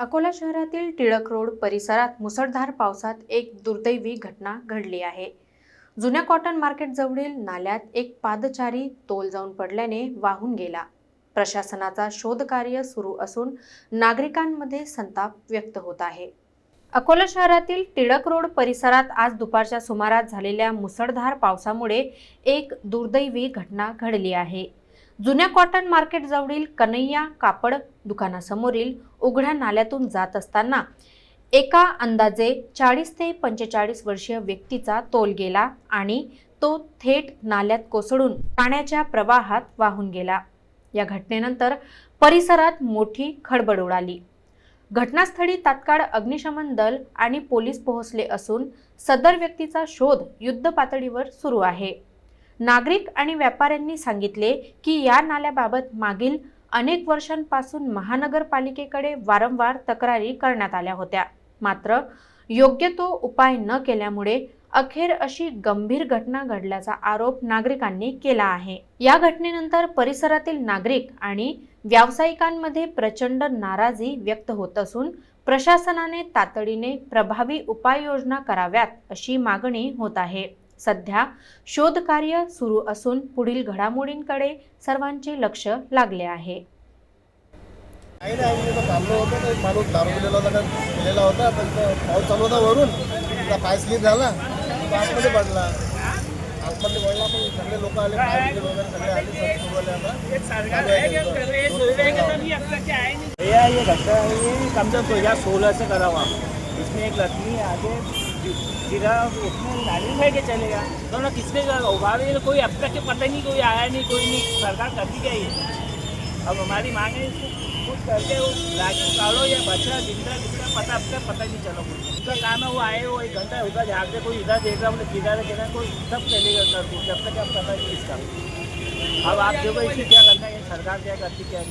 अकोला शहरातील टिळक रोड परिसरात मुसळधार पावसात एक दुर्दैवी घटना घडली आहे. जुन्या कॉटन मार्केटजवळील नाल्यात एक पादचारी तोल जाऊन पडल्याने वाहून गेला. प्रशासनाचा शोधकार्य सुरू असून नागरिकांमध्ये संताप व्यक्त होत आहे. अकोला शहरातील टिळक रोड परिसरात आज दुपारच्या सुमारास झालेल्या मुसळधार पावसामुळे एक दुर्दैवी घटना घडली आहे. जुन्या कॉटन मार्केट जवळील कन्हैया कापड दुकानासमोरील उघड्या नाल्यातून जात असताना एका अंदाजे चाळीस ते पंचेचाळीस वर्षीय व्यक्तीचा तोल गेला आणि तो थेट नाल्यात कोसळून पाण्याच्या प्रवाहात वाहून गेला. या घटनेनंतर परिसरात मोठी खळबळ उडाली. घटनास्थळी तात्काळ अग्निशमन दल आणि पोलीस पोहोचले असून सदर व्यक्तीचा शोध युद्ध पातळीवर सुरू आहे. नागरिक आणि व्यापाऱ्यांनी सांगितले की या नाल्याबाबत मागील अनेक वर्षांपासून महानगरपालिकेकडे वारंवार तक्रारी करण्यात आल्या होत्या. मात्र योग्य तो उपाय न केल्यामुळे अखेर अशी गंभीर घटना घडल्याचा आरोप नागरिकांनी केला आहे. या घटनेनंतर परिसरातील नागरिक आणि व्यावसायिकांमध्ये प्रचंड नाराजी व्यक्त होत असून प्रशासनाने तातडीने प्रभावी उपाययोजना कराव्यात अशी मागणी होत आहे. सध्या शोधकार्य सुरू असून पुढील घडामोडींकडे सर्वांचे लक्ष लागले आहे. काही नाही आम्ही तिथं थांबलो होतो तर एक माणूस दारू पिलेला होता का पिलेला होता पण तो पाऊस चालू होता वरून. त्याचा पाय स्लिप झाला तो आतमध्ये पडला. आतमध्ये पडला पण सगळे लोक आले पाय बिले वगैरे सगळे आले सुरू आता. भैया ये घटना ये कम से कम दो हज़ार सोलह से करा हुआ इसमें एक लड़की आगे उसमें नाली में के चलेगा तो ना किसने उभारे कोई अब तक के पता नहीं, कोई आया नहीं, कोई नहीं। सरकार करती क्या ये? अब हमारी मांग है कुछ करके वो लाठी काढ़ो या बचा ज़िंदा ज़िंदा पता, अब तक पता नहीं चला कुछ उसका काम है वो आए, वो एक घंटा झाग से कोई इधर देख रहा मतलब किधर है, किधर कोई सब चलेगा कर जब तक अब पता नहीं इसका। अब आप देखो, इसमें क्या करना है? सरकार क्या करती, क्या